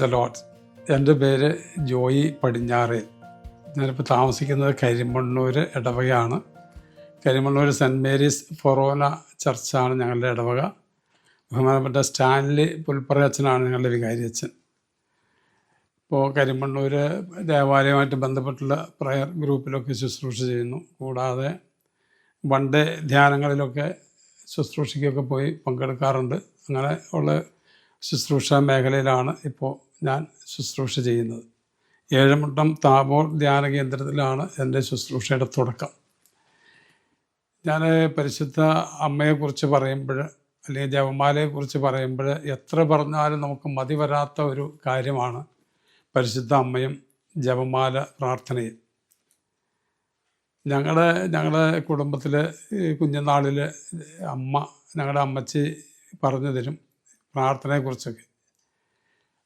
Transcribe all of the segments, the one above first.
The ലോട്ട് എന്റെ പേര് ജോയി പടിഞ്ഞാറ്. ഞാനിപ്പോൾ താമസിക്കുന്നത് കരിമണ്ണൂർ ഇടവകയാണ് കരിമണ്ണൂർ സെന്റ് മേരീസ് ഫൊറോന ചർച്ചാണ് ഞങ്ങളുടെ ഇടവക ബഹുമാനപ്പെട്ട സ്റ്റാൻലി പുൽപ്പറ അച്ഛനാണ് ഞങ്ങളുടെ വികാരി അച്ഛൻ. ഇപ്പോൾ കരിമണ്ണൂർ ദേവാലയമായിട്ട് ബന്ധപ്പെട്ടുള്ള പ്രയർ ഗ്രൂപ്പിലൊക്കെ ശുശ്രൂഷ ചെയ്യുന്നു. കൂടാതെ വൺ ഡേ ധ്യാനങ്ങളിലൊക്കെ ശുശ്രൂഷയ്ക്കൊക്കെ പോയി പങ്കെടുക്കാറുണ്ട്. അങ്ങനെ ഉള്ള ശുശ്രൂഷ മേഖലയിലാണ് ഇപ്പോൾ ഞാൻ ശുശ്രൂഷ ചെയ്യുന്നത്. ഏഴമുട്ടം താബോർ ധ്യാന കേന്ദ്രത്തിലാണ് എന്റെ ശുശ്രൂഷയുടെ തുടക്കം. ഞാൻ പരിശുദ്ധ അമ്മയെക്കുറിച്ച് പറയുമ്പോൾ അല്ലെങ്കിൽ ജപമാലയെക്കുറിച്ച് പറയുമ്പോൾ എത്ര പറഞ്ഞാലും നമുക്ക് മതി വരാത്ത ഒരു കാര്യമാണ് പരിശുദ്ധ അമ്മയും ജപമാല പ്രാർത്ഥനയും. ഞങ്ങളുടെ ഞങ്ങളുടെ കുടുംബത്തിൽ കുഞ്ഞുനാളിൽ അമ്മ ഞങ്ങളുടെ അമ്മച്ചി പറഞ്ഞു തരും പ്രാർത്ഥനയെക്കുറിച്ചൊക്കെ.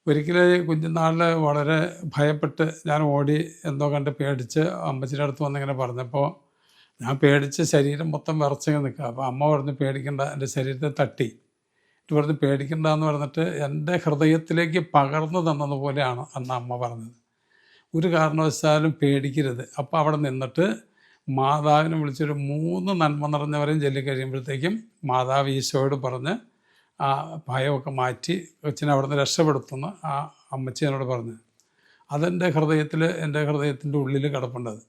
ഒരിക്കലും കുഞ്ഞുനാളിൽ വളരെ ഭയപ്പെട്ട് ഞാൻ ഓടി എന്തോ കണ്ട് പേടിച്ച് അമ്മച്ചിയുടെ അടുത്ത് വന്നിങ്ങനെ പറഞ്ഞപ്പോൾ ഞാൻ പേടിച്ച് ശരീരം മൊത്തം വിറച്ചിങ്ങനെ നിൽക്കുക അപ്പോൾ അമ്മ പറഞ്ഞ് പേടിക്കണ്ട എന്റെ ശരീരത്തെ തട്ടി. എന്നിട്ട് പറഞ്ഞ് പേടിക്കണ്ട എന്ന് പറഞ്ഞിട്ട് എന്റെ ഹൃദയത്തിലേക്ക് പകർന്നു തന്നതുപോലെയാണ് അന്ന് അമ്മ പറഞ്ഞത്. ഒരു കാരണവശാലും പേടിക്കരുത്. അപ്പോൾ അവിടെ നിന്നിട്ട് മാതാവിനെ വിളിച്ചൊരു മൂന്ന് നന്മ നിറഞ്ഞവരെയും ചൊല്ലി കഴിയുമ്പോഴത്തേക്കും മാതാവ് ഈശോയോട് പറഞ്ഞ് ആ ഭയമൊക്കെ മാറ്റി കൊച്ചിനെ അവിടുന്ന് രക്ഷപ്പെടുത്തുന്ന ആ അമ്മച്ചി എന്നോട് പറഞ്ഞു. അതെന്റെ ഹൃദയത്തിൽ എന്റെ ഹൃദയത്തിന്റെ ഉള്ളിൽ കിടപ്പുണ്ടത്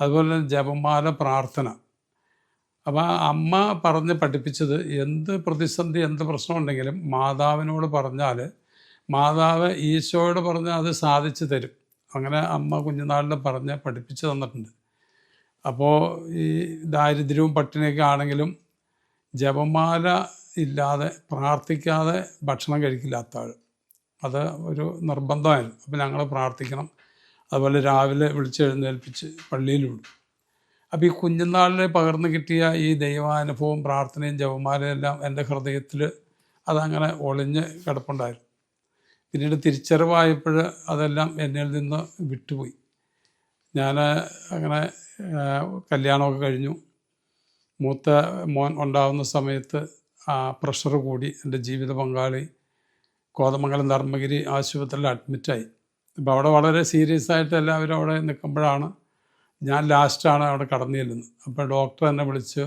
അതുപോലെ തന്നെ ജപമാല പ്രാർത്ഥന. അപ്പോൾ ആ അമ്മ പറഞ്ഞ് പഠിപ്പിച്ചത് എന്ത് പ്രതിസന്ധി എന്ത് പ്രശ്നം ഉണ്ടെങ്കിലും മാതാവിനോട് പറഞ്ഞാൽ മാതാവ് ഈശോയോട് പറഞ്ഞാൽ അത് സാധിച്ചു തരും. അങ്ങനെ അമ്മ കുഞ്ഞുനാളിൽ പറഞ്ഞ് പഠിപ്പിച്ചു തന്നിട്ടുണ്ട്. അപ്പോൾ ഈ ദാരിദ്ര്യവും പട്ടിണിയൊക്കെ ആണെങ്കിലും ജപമാല ഇല്ലാതെ പ്രാർത്ഥിക്കാതെ ഭക്ഷണം കഴിക്കില്ലാത്ത ആൾ അത് ഒരു നിർബന്ധമായിരുന്നു. അപ്പോൾ ഞങ്ങൾ പ്രാർത്ഥിക്കണം. അതുപോലെ രാവിലെ വിളിച്ചെഴുന്നേൽപ്പിച്ച് പള്ളിയിൽ വിടും. അപ്പോൾ ഈ കുഞ്ഞുനാളിൽ പകർന്നു കിട്ടിയ ഈ ദൈവാനുഭവം പ്രാർത്ഥനയും ജപമാലയും എല്ലാം എന്റെ ഹൃദയത്തിൽ അതങ്ങനെ ഒളിഞ്ഞ് കിടപ്പുണ്ടായിരുന്നു. പിന്നീട് തിരിച്ചറിവായപ്പോൾ അതെല്ലാം എന്നിൽ നിന്ന് വിട്ടുപോയി. ഞാൻ അങ്ങനെ കല്യാണമൊക്കെ കഴിഞ്ഞു. മൂത്ത മോൻ ഉണ്ടാകുന്ന സമയത്ത് ആ പ്രഷർ കൂടി എന്റെ ജീവിത പങ്കാളി കോതമംഗലം ധർമ്മഗിരി ആശുപത്രിയിൽ അഡ്മിറ്റായി. അപ്പോൾ അവിടെ വളരെ സീരിയസ് ആയിട്ട് എല്ലാവരും അവിടെ നിൽക്കുമ്പോഴാണ് ഞാൻ ലാസ്റ്റാണ് അവിടെ കടന്നു ചെല്ലുന്നത്. അപ്പോൾ ഡോക്ടർ എന്നെ വിളിച്ച്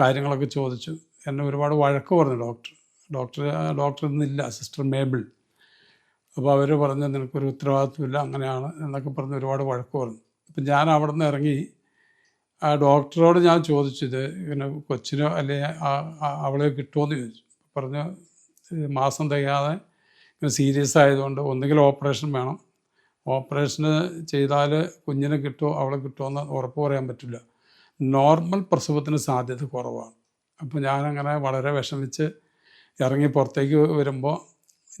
കാര്യങ്ങളൊക്കെ ചോദിച്ചു. എന്നെ ഒരുപാട് വഴക്ക് പറഞ്ഞു ഡോക്ടർ. ഡോക്ടർ ഡോക്ടർ ഇന്നില്ല സിസ്റ്റർ മേബിൾ. അപ്പോൾ അവർ പറഞ്ഞു നിനക്കൊരു ഉത്തരവാദിത്വമില്ല അങ്ങനെയാണ് എന്നൊക്കെ പറഞ്ഞ് ഒരുപാട് വഴക്ക് പറഞ്ഞു. അപ്പം ഞാൻ അവിടെ നിന്ന് ഇറങ്ങി ആ ഡോക്ടറോട് ഞാൻ ചോദിച്ചത് ഇങ്ങനെ കൊച്ചിനോ ആ- അവളെ കിട്ടുമോ എന്ന് ചോദിച്ചു. പറഞ്ഞു മാസം തികയാതെ ഇങ്ങനെ സീരിയസ് ആയതുകൊണ്ട് ഒന്നുകിൽ ഓപ്പറേഷൻ വേണം. ഓപ്പറേഷന് ചെയ്താൽ കുഞ്ഞിനെ കിട്ടുമോ അവളെ കിട്ടുമോ എന്ന് ഉറപ്പ് പറയാൻ പറ്റില്ല. നോർമൽ പ്രസവത്തിന് സാധ്യത കുറവാണ്. അപ്പോൾ ഞാനങ്ങനെ വളരെ വിഷമിച്ച് ഇറങ്ങി പുറത്തേക്ക് വരുമ്പോൾ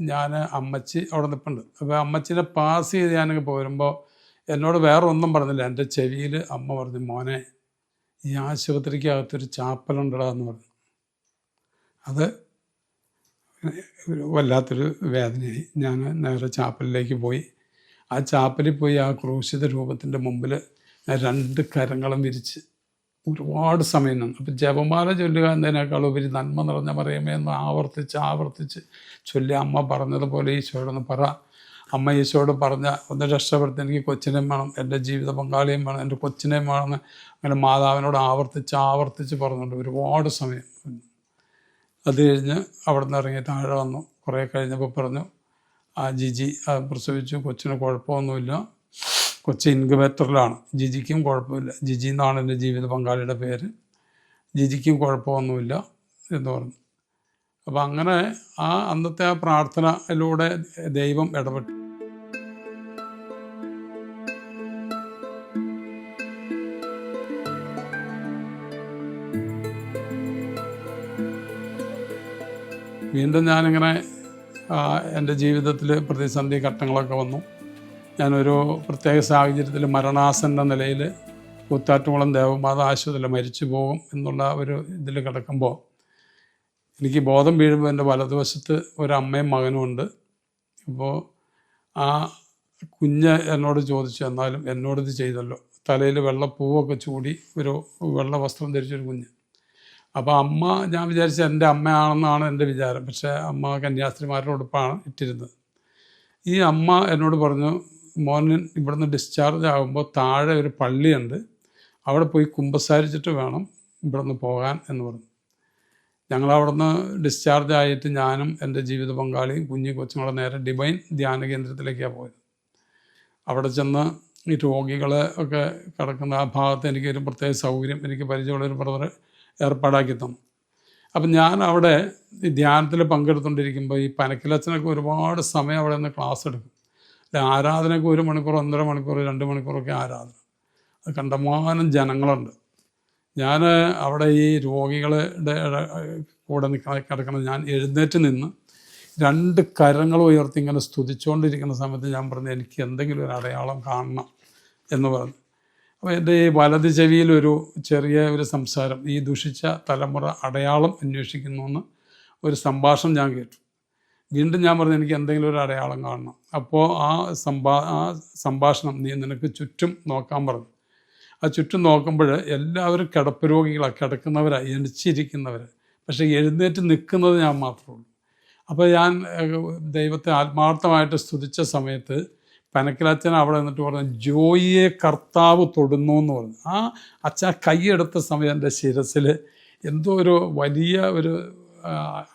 ഞാൻ അമ്മച്ചി അവിടെ നിൽപ്പുണ്ട് അപ്പോൾ അമ്മച്ചിനെ പാസ് ചെയ്ത് ഞാനങ്ങ് പോരുമ്പോൾ എന്നോട് വേറെ ഒന്നും പറഞ്ഞില്ല. എന്റെ ചെവിയിൽ അമ്മ പറഞ്ഞു മോനെ ഈ ആശുപത്രിക്ക് അകത്തൊരു ചാപ്പലുണ്ടടാ എന്ന് പറഞ്ഞു. അത് വല്ലാത്തൊരു വേദനയായി. ഞാൻ നേരെ ചാപ്പലിലേക്ക് പോയി. ആ ചാപ്പലിൽ പോയി ആ ക്രൂശിത രൂപത്തിന്റെ മുമ്പിൽ ഞാൻ രണ്ട് കരങ്ങളും വിരിച്ച് ഒരുപാട് സമയം നിന്നു. അപ്പം ജപമാല ചൊല്ലുക എന്നതിനേക്കാൾ ഉപരി നന്മ നിറഞ്ഞ പറയുമേ എന്ന് ആവർത്തിച്ച് ആവർത്തിച്ച് ചൊല്ലി അമ്മ പറഞ്ഞതുപോലെ ഈശോയോടൊന്ന് പറ. അമ്മ ഈശോട് പറഞ്ഞ ഒന്ന് രക്ഷപ്പെടുത്തി എനിക്ക് കൊച്ചിനെയും വേണം എന്റെ ജീവിത പങ്കാളിയും വേണം എന്റെ കൊച്ചിനെയും വേണമെന്ന് അങ്ങനെ മാതാവിനോട് ആവർത്തിച്ച് ആവർത്തിച്ച് പറഞ്ഞുണ്ട് ഒരുപാട് സമയം. അത് കഴിഞ്ഞ് അവിടെ നിന്ന് ഇറങ്ങി താഴെ വന്നു. കുറേ കഴിഞ്ഞപ്പോൾ പറഞ്ഞു ആ ജിജി പ്രസവിച്ചു കൊച്ചിന് കുഴപ്പമൊന്നുമില്ല. കൊച്ചി ഇൻക്യുബേറ്ററിലാണ്. ജിജിക്കും കുഴപ്പമില്ല. ജിജി എന്നാണ് എന്റെ ജീവിത പങ്കാളിയുടെ പേര്. ജിജിക്കും കുഴപ്പമൊന്നുമില്ല എന്ന് പറഞ്ഞു. അപ്പം അങ്ങനെ ആ അന്നത്തെ ആ പ്രാർത്ഥനയിലൂടെ ദൈവം ഇടപെട്ടു. വീണ്ടും ഞാനിങ്ങനെ എന്റെ ജീവിതത്തിൽ പ്രതിസന്ധി ഘട്ടങ്ങളൊക്കെ വന്നു. ഞാനൊരു പ്രത്യേക സാഹചര്യത്തിൽ മരണാസന്ന നിലയിൽ കൂത്താറ്റുകുളം ദേവമാത ആശുപത്രിയിൽ മരിച്ചു പോകും എന്നുള്ള ഒരു ഇതിൽ കിടക്കുമ്പോൾ എനിക്ക് ബോധം വീഴുമ്പോൾ എന്റെ വലതുവശത്ത് ഒരു അമ്മയും മകനും ഉണ്ട്. അപ്പോൾ ആ കുഞ്ഞ് എന്നോട് ചോദിച്ചു എന്നാലും എന്നോടിത് ചെയ്തല്ലോ? തലയിൽ വെള്ളപ്പൂവൊക്കെ ചൂടി ഒരു വെള്ള വസ്ത്രം ധരിച്ചൊരു കുഞ്ഞ്. അപ്പോൾ അമ്മ ഞാൻ വിചാരിച്ച എന്റെ അമ്മയാണെന്നാണ് എന്റെ വിചാരം. പക്ഷേ അമ്മ കന്യാസ്ത്രീമാരുടെ ഉടുപ്പാണ് ഇട്ടിരുന്നത്. ഈ അമ്മ എന്നോട് പറഞ്ഞു മോൻ ഇവിടുന്ന് ഡിസ്ചാർജ് ആകുമ്പോൾ താഴെ ഒരു പള്ളിയുണ്ട്. അവിടെ പോയി കുമ്പസാരിച്ചിട്ട് വേണം ഇവിടുന്ന് പോകാൻ എന്ന് പറഞ്ഞു. ഞങ്ങൾ അവിടുന്ന് ഡിസ്ചാർജ് ആയിട്ട് ഞാനും എന്റെ ജീവിത പങ്കാളിയും കുഞ്ഞു കൊച്ചുങ്ങളെ നേരെ ഡിവൈൻ ധ്യാന കേന്ദ്രത്തിലേക്കാണ് പോയത്. അവിടെ ചെന്ന് ഈ രോഗികളെ ഒക്കെ കിടക്കുന്ന ആ ഭാഗത്ത് എനിക്കൊരു പ്രത്യേക സൗകര്യം എനിക്ക് പരിചയമുള്ളൊരു ബ്രദർ ഏർപ്പാടാക്കി തന്നു അപ്പം ഞാൻ അവിടെ ഈ ധ്യാനത്തിൽ പങ്കെടുത്തുകൊണ്ടിരിക്കുമ്പോൾ ഈ പനക്കിലച്ചനൊക്കെ ഒരുപാട് സമയം അവിടെ നിന്ന് ക്ലാസ് എടുക്കും. ആരാധനയ്ക്ക് ഒരു മണിക്കൂർ ഒന്നര മണിക്കൂർ രണ്ട് മണിക്കൂറൊക്കെ ആരാധന. അത് കണ്ടമാനം ജനങ്ങളുണ്ട്. ഞാൻ അവിടെ ഈ രോഗികളുടെ കൂടെ നിൽക്കണ കിടക്കണം ഞാൻ എഴുന്നേറ്റ് നിന്ന് രണ്ട് കരങ്ങൾ ഉയർത്തി ഇങ്ങനെ സ്തുതിച്ചുകൊണ്ടിരിക്കുന്ന സമയത്ത് ഞാൻ പറഞ്ഞു എനിക്ക് എന്തെങ്കിലും ഒരു അടയാളം കാണണം എന്ന് പറഞ്ഞു. അപ്പോൾ എന്റെ ഈ വലത് ചെവിയിലൊരു ചെറിയ ഒരു സംസാരം ഈ ദുഷിച്ച തലമുറ അടയാളം അന്വേഷിക്കുന്നു എന്ന് ഒരു സംഭാഷണം ഞാൻ കേട്ടു. വീണ്ടും ഞാൻ പറഞ്ഞു എനിക്ക് എന്തെങ്കിലും ഒരു അടയാളം കാണണം. അപ്പോൾ ആ സംഭാ ആ സംഭാഷണം നീ നിനക്ക് ചുറ്റും നോക്കാൻ പറഞ്ഞു. ആ ചുറ്റും നോക്കുമ്പോൾ എല്ലാവരും കിടപ്പ് രോഗികളാണ് കിടക്കുന്നവരാണ് എണിച്ചിരിക്കുന്നവർ പക്ഷേ എഴുന്നേറ്റ് നിൽക്കുന്നത് ഞാൻ മാത്രമേ ഉള്ളൂ. അപ്പോൾ ഞാൻ ദൈവത്തെ ആത്മാർത്ഥമായിട്ട് സ്തുതിച്ച സമയത്ത് പനക്കിലച്ഛൻ അവിടെ നിന്നിട്ട് പറഞ്ഞു ജോയിയെ കർത്താവ് തൊടുന്നു എന്ന് പറഞ്ഞു. ആ അച്ഛൻ കൈയെടുത്ത സമയം എന്റെ ശിരസിൽ എന്തോ ഒരു വലിയ ഒരു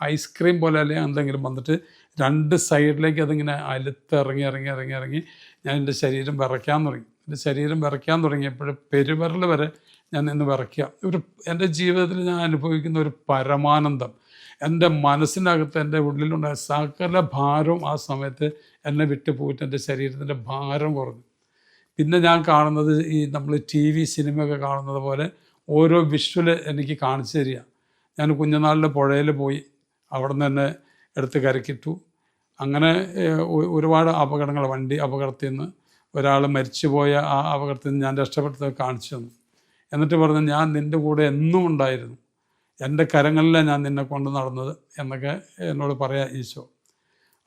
ഐസ്ക്രീം പോലെ അല്ലെങ്കിൽ എന്തെങ്കിലും വന്നിട്ട് രണ്ട് സൈഡിലേക്ക് അതിങ്ങനെ അലുത്ത് ഇറങ്ങി ഇറങ്ങി ഇറങ്ങി ഞാൻ എന്റെ ശരീരം വിറയ്ക്കാൻ തുടങ്ങി. എന്റെ ശരീരം വിറയ്ക്കാൻ തുടങ്ങിയപ്പോൾ പെരുവിരൽ വരെ ഞാൻ നിന്ന് വിറയ്ക്കുക. ഒരു എന്റെ ജീവിതത്തിൽ ഞാൻ അനുഭവിക്കുന്ന ഒരു പരമാനന്ദം. എന്റെ മനസ്സിനകത്ത് എന്റെ ഉള്ളിലുണ്ടായ സകല ഭാരവും ആ സമയത്ത് എന്നെ വിട്ടു പോയിട്ട് എന്റെ ശരീരത്തിന്റെ ഭാരം കുറഞ്ഞു. പിന്നെ ഞാൻ കാണുന്നത് ഈ നമ്മൾ ടി വി സിനിമയൊക്കെ കാണുന്നത് പോലെ ഓരോ വിഷ്വൽ എനിക്ക് കാണിച്ചു തരിക. ഞാൻ കുഞ്ഞുനാളിൽ പുഴയിൽ പോയി അവിടെ നിന്ന് തന്നെ എടുത്ത് കരക്കിട്ടു. അങ്ങനെ ഒരുപാട് അപകടങ്ങൾ വണ്ടി അപകടത്തിൽ നിന്ന് ഒരാൾ മരിച്ചുപോയ ആ അപകടത്തിൽ നിന്ന് ഞാൻ രക്ഷപ്പെട്ടത് കാണിച്ചു തന്നു. എന്നിട്ട് പറഞ്ഞു ഞാൻ നിന്റെ കൂടെ എന്നും ഉണ്ടായിരുന്നു. എന്റെ കരങ്ങളിലാണ് ഞാൻ നിന്നെ കൊണ്ട് നടന്നത് എന്നൊക്കെ എന്നോട് പറയാം ഈശോ.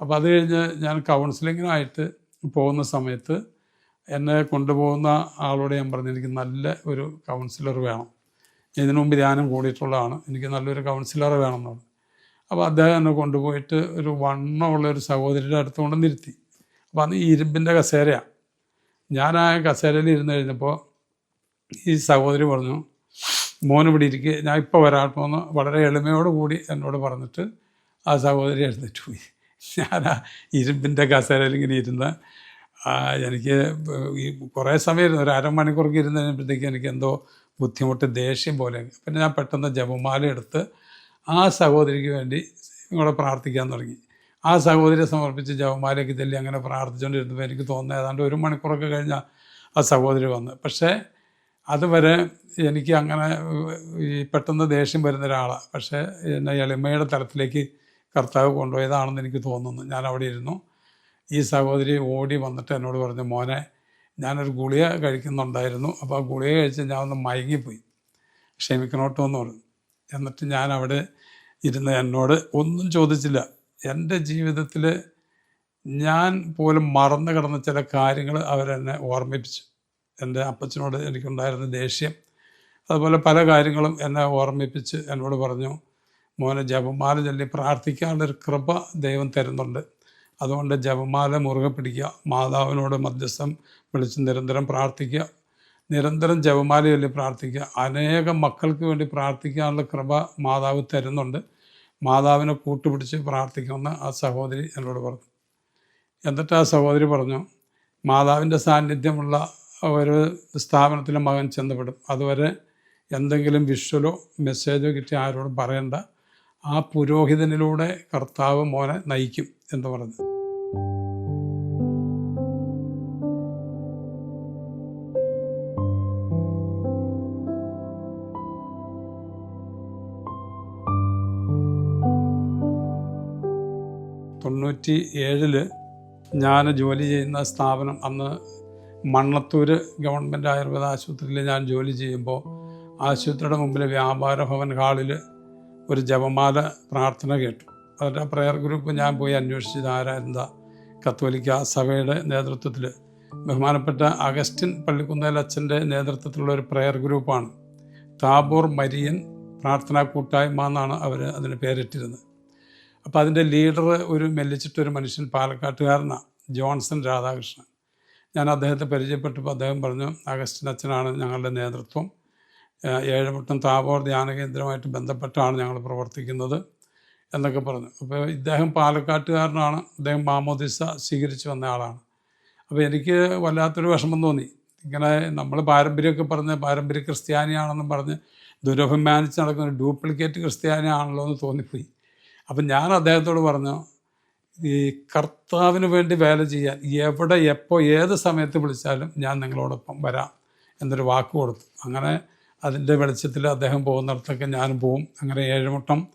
അപ്പോൾ അത് കഴിഞ്ഞ് ഞാൻ കൗൺസിലിങ്ങിനായിട്ട് പോകുന്ന സമയത്ത് എന്നെ കൊണ്ടുപോകുന്ന ആളോട് ഞാൻ പറഞ്ഞു എനിക്ക് നല്ല ഒരു കൗൺസിലർ വേണം. ഇതിനു മുമ്പ് ധ്യാനം കൂടിയിട്ടുള്ളതാണ്. എനിക്ക് നല്ലൊരു കൗൺസിലർ വേണം എന്ന് അപ്പോൾ അദ്ദേഹം എന്നെ കൊണ്ടുപോയിട്ട് ഒരു വണ്ണമുള്ള ഒരു സഹോദരിയുടെ അടുത്ത് കൊണ്ട് നിർത്തി. അപ്പോൾ അന്ന് ഇരുമ്പിന്റെ കസേരയാണ് ഞാൻ ആ കസേരയിൽ ഇരുന്ന് കഴിഞ്ഞപ്പോൾ ഈ സഹോദരി പറഞ്ഞു മോൻ ഇവിടെ ഇരിക്കുക ഞാൻ ഇപ്പോൾ വരാട്ടോ എന്ന് വളരെ എളിമയോടു കൂടി എന്നോട് പറഞ്ഞിട്ട് ആ സഹോദരി എഴുന്നേറ്റ് പോയി. ഞാൻ ആ ഇരുമ്പിന്റെ കസേരയിൽ ഇങ്ങനെ ഇരുന്ന് എനിക്ക് ഈ കുറേ സമയം ഒരു അരമണിക്കൂർക്ക് ഇരുന്ന് കഴിഞ്ഞപ്പോഴത്തേക്ക് എനിക്ക് എന്തോ ബുദ്ധിമുട്ട് ദേഷ്യം പോലെ. പിന്നെ ഞാൻ പെട്ടെന്ന് ജപമാല എടുത്ത് ആ സഹോദരിക്ക് വേണ്ടി ഇങ്ങോട്ട് പ്രാർത്ഥിക്കാൻ തുടങ്ങി. ആ സഹോദരിയെ സമർപ്പിച്ച് ജപമാലയ്ക്ക് തെല്ലി അങ്ങനെ പ്രാർത്ഥിച്ചുകൊണ്ടിരുന്നപ്പോൾ എനിക്ക് തോന്നുന്നത് ഏതാണ്ട് ഒരു മണിക്കൂറൊക്കെ കഴിഞ്ഞാൽ ആ സഹോദരി വന്ന്. പക്ഷേ അതുവരെ എനിക്ക് അങ്ങനെ ഈ പെട്ടെന്ന് ദേഷ്യം വരുന്ന ഒരാളാണ് പക്ഷേ എന്നെ എളിമയുടെ തലത്തിലേക്ക് കർത്താവ് കൊണ്ടുപോയതാണെന്ന് എനിക്ക് തോന്നുന്നു. ഞാൻ അവിടെ ഇരുന്നു. ഈ സഹോദരി ഓടി വന്നിട്ട് എന്നോട് പറഞ്ഞു മോനെ ഞാനൊരു ഗുളിക കഴിക്കുന്നുണ്ടായിരുന്നു. അപ്പോൾ ആ ഗുളിക കഴിച്ച് ഞാൻ ഒന്ന് മയങ്ങിപ്പോയി. ക്ഷമിക്കണോട്ടോ എന്ന് പറഞ്ഞു. എന്നിട്ട് ഞാൻ അവിടെ ഇരുന്ന് എന്നോട് ഒന്നും ചോദിച്ചില്ല. എന്റെ ജീവിതത്തിൽ ഞാൻ പോലും മറന്നു കിടന്ന ചില കാര്യങ്ങൾ അവരെന്നെ ഓർമ്മിപ്പിച്ചു. എന്റെ അപ്പച്ചനോട് എനിക്കുണ്ടായിരുന്ന ദേഷ്യം. അതുപോലെ പല കാര്യങ്ങളും എന്നെ ഓർമ്മിപ്പിച്ച് എന്നോട് പറഞ്ഞു മോനെ ജപമാല ചൊല്ലി പ്രാർത്ഥിക്കാനുള്ളൊരു കൃപ ദൈവം തരുന്നുണ്ട്. അതുകൊണ്ട് ജപമാല മുറുകെ പിടിക്കുക മാതാവിനോട് മധ്യസ്ഥം വിളിച്ച് നിരന്തരം പ്രാർത്ഥിക്കുക നിരന്തരം ജപമാല ചൊല്ലി പ്രാർത്ഥിക്കുക. അനേകം മക്കൾക്ക് വേണ്ടി പ്രാർത്ഥിക്കാനുള്ള കൃപ മാതാവ് തരുന്നുണ്ട്. മാതാവിനെ കൂട്ടുപിടിച്ച് പ്രാർത്ഥിക്കുമെന്ന് ആ സഹോദരി എന്നോട് പറഞ്ഞു. എന്നിട്ട് ആ സഹോദരി പറഞ്ഞു മാതാവിന്റെ സാന്നിധ്യമുള്ള ഒരു സ്ഥാപനത്തിലെ മകൻ ചെന്നപ്പെടും അതുവരെ എന്തെങ്കിലും വിഷ്വലോ മെസ്സേജോ കിട്ടി ആരോടും പറയണ്ട. ആ പുരോഹിതനിലൂടെ കർത്താവ് മോനെ നയിക്കും എന്ന് പറഞ്ഞു. തൊണ്ണൂറ്റി ഏഴിൽ ഞാൻ ജോലി ചെയ്യുന്ന സ്ഥാപനം അന്ന് മണ്ണത്തൂർ ഗവൺമെന്റ് ആയുർവേദ ആശുപത്രിയിൽ ഞാൻ ജോലി ചെയ്യുമ്പോൾ ആശുപത്രിയുടെ മുമ്പിൽ വ്യാപാര ഭവൻ ഹാളിൽ ഒരു ജപമാല പ്രാർത്ഥന കേട്ടു. അവരുടെ പ്രയർ ഗ്രൂപ്പ് ഞാൻ പോയി അന്വേഷിച്ചത് ആരായിരുന്ന കത്തോലിക്ക സഭയുടെ നേതൃത്വത്തിൽ ബഹുമാനപ്പെട്ട അഗസ്റ്റിൻ പള്ളിക്കുന്നേൽ അച്ഛന്റെ നേതൃത്വത്തിലുള്ള ഒരു പ്രയർ ഗ്രൂപ്പാണ് താബോർ മരിയൻ പ്രാർത്ഥനാ കൂട്ടായ്മ എന്നാണ് അവർ അതിന് പേരിട്ടിരുന്നത്. അപ്പോൾ അതിന്റെ ലീഡർ ഒരു മെല്ലിച്ചിട്ടൊരു മനുഷ്യൻ പാലക്കാട്ടുകാരനാണ് ജോൺസൺ രാധാകൃഷ്ണൻ. ഞാൻ അദ്ദേഹത്തെ പരിചയപ്പെട്ടപ്പോൾ അദ്ദേഹം പറഞ്ഞു അഗസ്റ്റിൻ അച്ഛനാണ് ഞങ്ങളുടെ നേതൃത്വം. ഏഴുമുട്ടം താപോർ ധ്യാന കേന്ദ്രമായിട്ട് ബന്ധപ്പെട്ടാണ് ഞങ്ങൾ പ്രവർത്തിക്കുന്നത് എന്നൊക്കെ പറഞ്ഞു. അപ്പോൾ ഇദ്ദേഹം പാലക്കാട്ടുകാരനാണ്. അദ്ദേഹം മാമോദിസ സ്വീകരിച്ചു വന്ന ആളാണ്. അപ്പോൾ എനിക്ക് വല്ലാത്തൊരു വിഷമം തോന്നി. ഇങ്ങനെ നമ്മൾ പാരമ്പര്യമൊക്കെ പറഞ്ഞ് പാരമ്പര്യ ക്രിസ്ത്യാനിയാണെന്നും പറഞ്ഞ് ദുരഭിമാനിച്ച് നടക്കുന്ന ഡ്യൂപ്ലിക്കേറ്റ് ക്രിസ്ത്യാനിയാണല്ലോ എന്ന് തോന്നിപ്പോയി. അപ്പം ഞാൻ അദ്ദേഹത്തോട് പറഞ്ഞു ഈ കർത്താവിന് വേണ്ടി വേല ചെയ്യാൻ എവിടെ എപ്പോൾ ഏത് സമയത്ത് വിളിച്ചാലും ഞാൻ നിങ്ങളോടൊപ്പം വരാം എന്നൊരു വാക്ക് കൊടുത്തു. അങ്ങനെ അതിന്റെ വെളിച്ചത്തിൽ അദ്ദേഹം പോകുന്നിടത്തൊക്കെ ഞാനും പോവും. അങ്ങനെ ഏഴുമുട്ടം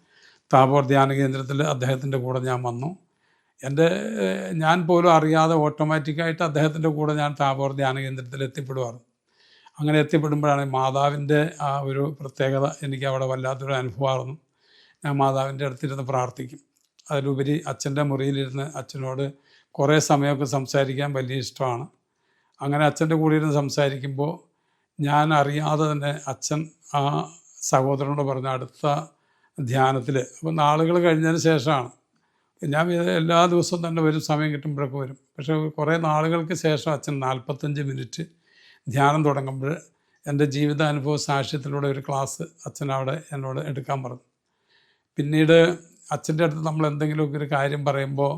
താപോർ ധ്യാന കേന്ദ്രത്തിൽ അദ്ദേഹത്തിന്റെ കൂടെ ഞാൻ വന്നു. എന്റെ ഞാൻ പോലും അറിയാതെ ഓട്ടോമാറ്റിക്കായിട്ട് അദ്ദേഹത്തിന്റെ കൂടെ ഞാൻ താപോർ ധ്യാന കേന്ദ്രത്തിൽ എത്തിപ്പെടുവാറ് അങ്ങനെ എത്തിപ്പെടുമ്പോഴാണ് മാതാവിന്റെ ആ ഒരു പ്രത്യേകത എനിക്ക് അവിടെ വല്ലാത്തൊരു അനുഭവമായിരുന്നു ഞാൻ മാതാവിന്റെ അടുത്തിരുന്ന് പ്രാർത്ഥിക്കും. അതിലുപരി അച്ഛന്റെ മുറിയിലിരുന്ന് അച്ഛനോട് കുറേ സമയമൊക്കെ സംസാരിക്കാൻ വലിയ ഇഷ്ടമാണ്. അങ്ങനെ അച്ഛന്റെ കൂടെ ഇരുന്ന് സംസാരിക്കുമ്പോൾ ഞാൻ അറിയാതെ തന്നെ അച്ഛൻ ആ സഹോദരനോട് പറഞ്ഞ അടുത്ത ധ്യാനത്തിൽ അപ്പോൾ നാളുകൾ കഴിഞ്ഞതിന് ശേഷമാണ്. ഞാൻ എല്ലാ ദിവസവും തന്നെ വരും സമയം കിട്ടുമ്പോഴൊക്കെ വരും. പക്ഷേ കുറേ നാളുകൾക്ക് ശേഷം അച്ഛൻ നാൽപ്പത്തഞ്ച് മിനിറ്റ് ധ്യാനം തുടങ്ങുമ്പോൾ എന്റെ ജീവിതാനുഭവ സാക്ഷ്യത്തിലൂടെ ഒരു ക്ലാസ് അച്ഛൻ അവിടെ എന്നോട് എടുക്കാൻ പറഞ്ഞു. പിന്നീട് അച്ഛന്റെ അടുത്ത് നമ്മൾ എന്തെങ്കിലുമൊക്കെ ഒരു കാര്യം പറയുമ്പോൾ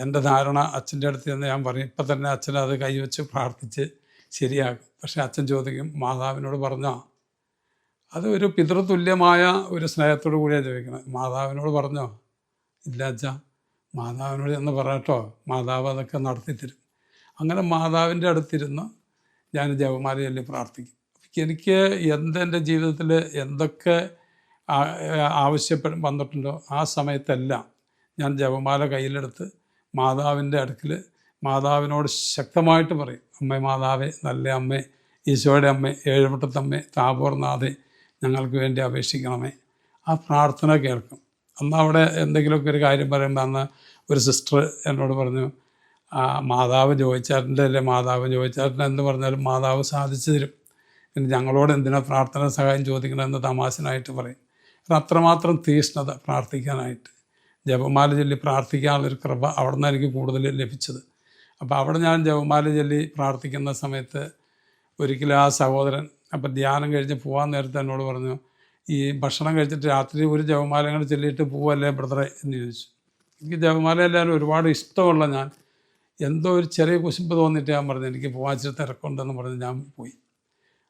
എന്റെ ധാരണ അച്ഛന്റെ അടുത്ത് എന്ന് ഞാൻ പറയും ഇപ്പം തന്നെ അച്ഛൻ അത് കൈവച്ച് പ്രാർത്ഥിച്ച് ശരിയാക്കും. പക്ഷേ അച്ഛൻ ചോദിക്കും മാതാവിനോട് പറഞ്ഞോ? അത് ഒരു പിതൃതുല്യമായ ഒരു സ്നേഹത്തോടു കൂടിയാണ് ചോദിക്കുന്നത്. മാതാവിനോട് പറഞ്ഞോ? ഇല്ല അച്ഛ മാതാവിനോട് എന്ന് പറയട്ടോ മാതാവ് അതൊക്കെ നടത്തിത്തരും അങ്ങനെ മാതാവിന്റെ അടുത്തിരുന്ന് ഞാൻ ജപമാല ചൊല്ലി പ്രാർത്ഥിക്കും. എനിക്ക് എന്തെന്റെ ജീവിതത്തിൽ എന്തൊക്കെ ആ- ആവശ്യപ്പെടും വന്നിട്ടുണ്ടോ? ആ സമയത്തെല്ലാം ഞാൻ ജപമാല കയ്യിലെടുത്ത് മാതാവിന്റെ അടുക്കൽ മാതാവിനോട് ശക്തമായിട്ട് പറയും അമ്മേ മാതാവേ നല്ല അമ്മേ ഈശോയുടെ അമ്മേ ഏഴുമുട്ടത്തമ്മേ താപോർനാഥേ ഞങ്ങൾക്ക് വേണ്ടി അപേക്ഷിക്കണമേ. ആ പ്രാർത്ഥന കേൾക്കും. അന്ന് അവിടെ എന്തെങ്കിലുമൊക്കെ ഒരു കാര്യം പറയുമ്പോൾ അന്ന് ഒരു സിസ്റ്റർ എന്നോട് പറഞ്ഞു മാതാവ് ജോയിച്ചാറിന്റെ അല്ലേ? മാതാവ് ജോയിച്ചാറിന്റെ എന്ന് പറഞ്ഞാലും മാതാവ് സാധിച്ചു തരും. പിന്നെ ഞങ്ങളോട് എന്തിനാ പ്രാർത്ഥന സഹായം ചോദിക്കണമെന്ന് തമാശനായിട്ട് പറയും. അത്രമാത്രം തീഷ്ണത പ്രാർത്ഥിക്കാനായിട്ട്. ജപമാല ചൊല്ലി പ്രാർത്ഥിക്കാനുള്ളൊരു കൃപ അവിടെ നിന്ന് എനിക്ക് കൂടുതൽ ലഭിച്ചത്. അപ്പോൾ അവിടെ ഞാൻ ജപമാല ചൊല്ലി പ്രാർത്ഥിക്കുന്ന സമയത്ത് ഒരിക്കലും ആ സഹോദരൻ അപ്പം ധ്യാനം കഴിഞ്ഞ് പോകാൻ നേരത്തെ എന്നോട് പറഞ്ഞു ഈ ഭക്ഷണം കഴിച്ചിട്ട് രാത്രി ഒരു ജപമാല കൂടെ ചൊല്ലിയിട്ട് പോവല്ലേ ബ്രദറെ? എന്ന് ചോദിച്ചു. എനിക്ക് ജപമാല എല്ലാവരും ഒരുപാട് ഇഷ്ടമുള്ള ഞാൻ. എന്തോ ഒരു ചെറിയ കുശുമ്പ് തോന്നിയിട്ട് ഞാൻ പറഞ്ഞു എനിക്ക് പോവാച്ചിട്ട് തിരക്കുണ്ടെന്ന് പറഞ്ഞ് ഞാൻ പോയി.